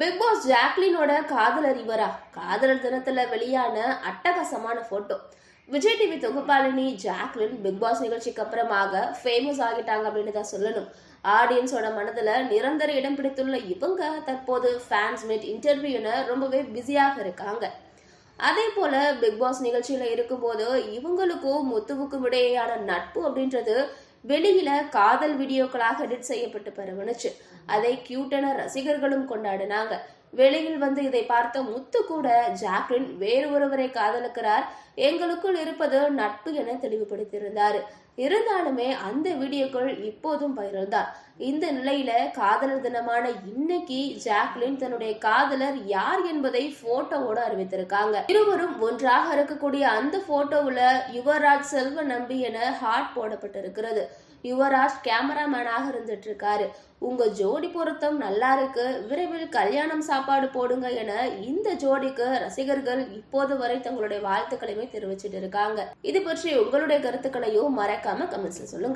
Big pass ஜாக்லினோட காதலர் இவரா காதலர் தினத்துல வெளியான அட்டகாசமான போட்டோ விஜய் டிவி தொகுப்பாளினி ஜாக்லின் பிக் பாஸ் நிகழ்ச்சிக்கு அப்புறமாக ஃபேமஸ் ஆகிட்டாங்க அப்படின்னு தான் சொல்லணும். ஆடியன்ஸோட மனதில் நிரந்தர இடம் பிடித்துள்ள இவங்க தற்போது ஃபேன்ஸ் மீட் இன்டர்வியூன்னு ரொம்பவே பிஸியாக இருக்காங்க. அதே போல பிக் பாஸ் நிகழ்ச்சியில் இருக்கும்போது இவங்களுக்கும் முத்துவுக்கும் இடையேயான நட்பு அப்படின்றது வெளியில காதல் வீடியோக்களாக எடிட் செய்யப்பட்டு பரவணுச்சு அதை கியூட்டென ரசிகர்களும் கொண்டாடினாங்க. வெளியில் வந்து இதை பார்த்த முத்து கூட ஜாக்லின் வேறு ஒருவரை காதலிக்கிறார். எங்களுக்குள் இருப்பது நட்பு என தெளிவுபடுத்தியிருந்தாரு. இருந்தாலுமே அந்த வீடியோக்கள் இப்போதும் வைரல் தான். இந்த நிலையில காதலர் தினமான இன்னைக்கு ஜாக்லின் தன்னுடைய காதலர் யார் என்பதை போட்டோவோட அறிவித்திருக்காங்க. இருவரும் ஒன்றாக இருக்கக்கூடிய அந்த போட்டோவுல யுவராஜ் செல்வ நம்பி என ஹார்ட் போடப்பட்டிருக்கிறது. யுவராஜ் கேமராமேனாக இருந்துட்டு இருக்காரு. உங்க ஜோடி பொருத்தம் நல்லா இருக்கு. விரைவில் கல்யாணம் சாப்பாடு போடுங்க என இந்த ஜோடிக்கு ரசிகர்கள் இப்போது வரை தங்களுடைய வாழ்த்துக்களையுமே தெரிவிச்சிட்டு இருக்காங்க. இது பற்றி உங்களுடைய கருத்துக்களையும் மறக்காம கமெண்ட்ஸ்ல சொல்லுங்க.